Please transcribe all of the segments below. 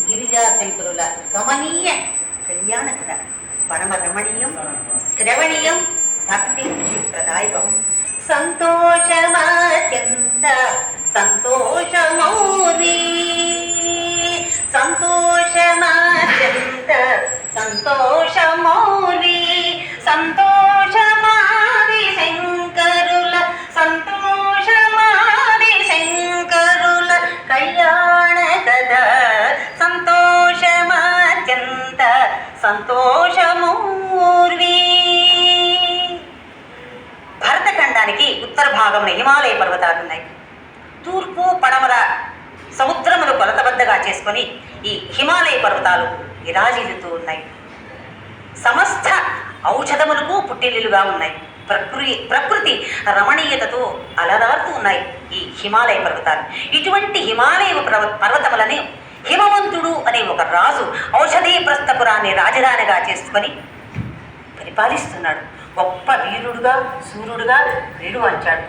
గిరిజాశంకరుల గమనీయ కళ్యాణ కథ పరమ రమణీయం శ్రవణీయం భక్తి ప్రదాయకం సంతోషమాత్యంత సంతోషమౌరి సంతోషమాత్యంత సంతోషమౌరి సంతోషమాది శంకరుల సంతోషమాది శంకరుల కళ్యాణ సంతోషమూర్వి భరతఖండానికి ఉత్తర భాగంలో హిమాలయ పర్వతాలు ఉన్నాయి తూర్పు పడమర సముద్రములు కొలతబద్దగా చేసుకొని ఈ హిమాలయ పర్వతాలు విరాజిల్లుతూ ఉన్నాయి. సమస్త ఔషధములకు పుట్టిల్లుగా ఉన్నాయి. ప్రకృతి ప్రకృతి రమణీయతతో అలరారుతూ ఉన్నాయి ఈ హిమాలయ పర్వతాలు. ఇటువంటి హిమాలయ పర్వ పర్వతములని హిమవంతుడు అనే ఒక రాజు ఔషధీ రాజధానిగా చేసుకొని పరిపాలిస్తున్నాడు. గొప్ప వీరుడుగా సూర్యుడుగా వీడు అంచాడు.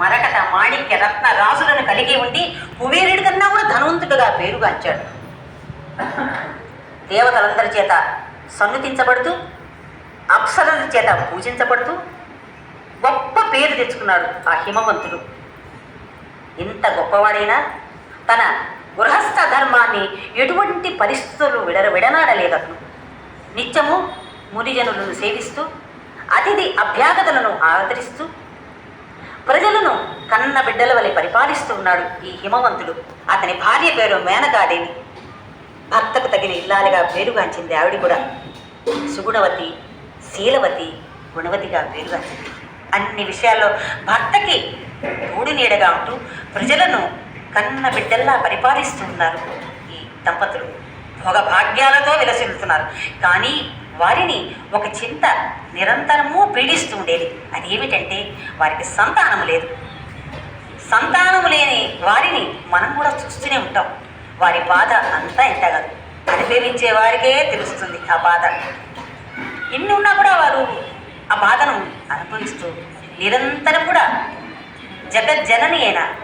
మరకట మాణిక్య రత్న రాజులను కలిగి ఉండి కుబేరుడి కన్నా కూడా ధనవంతుడుగా పేరుగాంచాడు దేవతలందరి చేత సన్నుతించబడుతూ అప్సరల చేత పూజించబడుతూ గొప్ప పేరు తెచ్చుకున్నాడు ఆ హిమవంతుడు. ఇంత గొప్పవాడైనా తన గృహస్థ ధర్మాన్ని ఎటువంటి పరిస్థితులు విడ విడనాడలేదు అతను నిత్యము మునిజనులను సేవిస్తూ అతిథి అభ్యాగతలను ఆదరిస్తూ ప్రజలను కన్న బిడ్డల వలె పరిపాలిస్తూ ఉన్నాడు ఈ హిమవంతుడు. అతని భార్య పేరు మేనకాదేవి. భర్తకు తగిన ఇల్లాలుగా పేరుగాంచింది ఆవిడ కూడా. సుగుణవతి శీలవతి గుణవతిగా పేరుగాంచింది. అన్ని విషయాల్లో భర్తకి తోడు నీడగా ఉంటూ ప్రజలను కన్న బిడ్డల్లా పరిపాలిస్తున్నారు ఈ దంపతులు. భోగ భాగ్యాలతో విలసిల్లుతున్నారు. కానీ వారిని ఒక చింత నిరంతరము పీడిస్తూ ఉండేది. అదేమిటంటే వారికి సంతానం లేదు. సంతానము లేని వారిని మనం కూడా చూస్తూనే ఉంటాం. వారి బాధ అంతా ఎంత కాదు. అనుభవించే వారికే తెలుస్తుంది ఆ బాధ. ఇన్ని ఉన్నా కూడా వారు ఆ బాధను అనుభవిస్తూ నిరంతరం కూడా జగజ్జనని అయిన